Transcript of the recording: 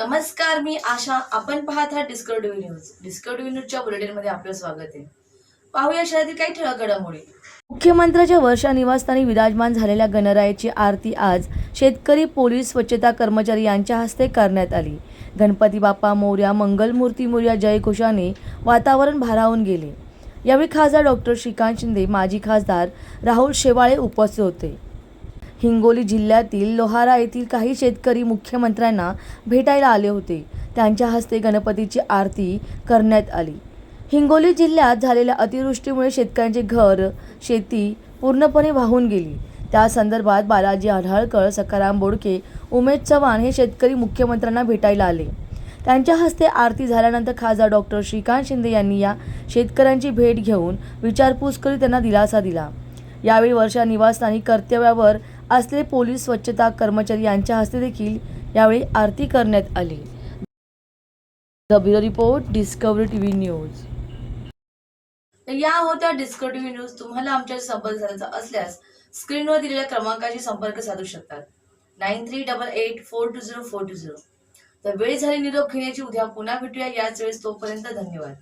नमस्कार मी आशा. आपण पाहत आहात डिस्कवरी न्यूज डिस्कवरी न्यूजच्या बुलेटिनमध्ये आपलं स्वागत आहे. पाहूया शहरातील काही ठळक घडामोडी. मुख्यमंत्र्यांच्या वर्षा निवासस्थानी विराजमान झालेल्या गणरायाची आरती आज शेतकरी पोलीस स्वच्छता कर्मचारी यांच्या हस्ते करण्यात आली. गणपती बाप्पा मोर्या मंगलमूर्ती मोर्या जयघोषाने वातावरण भारावून गेले. यावेळी खासदार डॉक्टर श्रीकांत शिंदे माजी खासदार राहुल शेवाळे उपस्थित होते. हिंगोली जिल्ह्यातील लोहारा येथील काही शेतकरी मुख्यमंत्र्यांना भेटायला आले होते. त्यांच्या हस्ते गणपतीची आरती करण्यात आली. हिंगोली जिल्ह्यात झालेल्या अतिवृष्टीमुळे शेतकऱ्यांचे घर शेती पूर्णपणे वाहून गेली. त्या संदर्भात बालाजी आढाळकर सखाराम बोडके उमेश चव्हाण हे शेतकरी मुख्यमंत्र्यांना भेटायला आले. त्यांच्या हस्ते आरती झाल्यानंतर खासदार डॉक्टर श्रीकांत शिंदे यांनी या शेतकऱ्यांची भेट घेऊन विचारपूस करीत त्यांना दिलासा दिला. यावेळी वर्षा निवासस्थानी कर्तव्यावर असलेले पोलीस स्वच्छता कर्मचारी यांच्या हस्ते देखील यावेळी आरती करण्यात आली. The bureau report Discovery TV news. या होत्या डिस्कवरी टीव्ही न्यूज तुम्हाला आमच्या संपर्क साधायचा असल्यास स्क्रीनवर दिलेल्या क्रमांकाशी संपर्क साधू शकतात. Nine three double eight four two zero four two zero. तर वेळ झाली निरोप घेण्याची उद्या पुन्हा भेटूया. याच वेळेस तोपर्यंत धन्यवाद.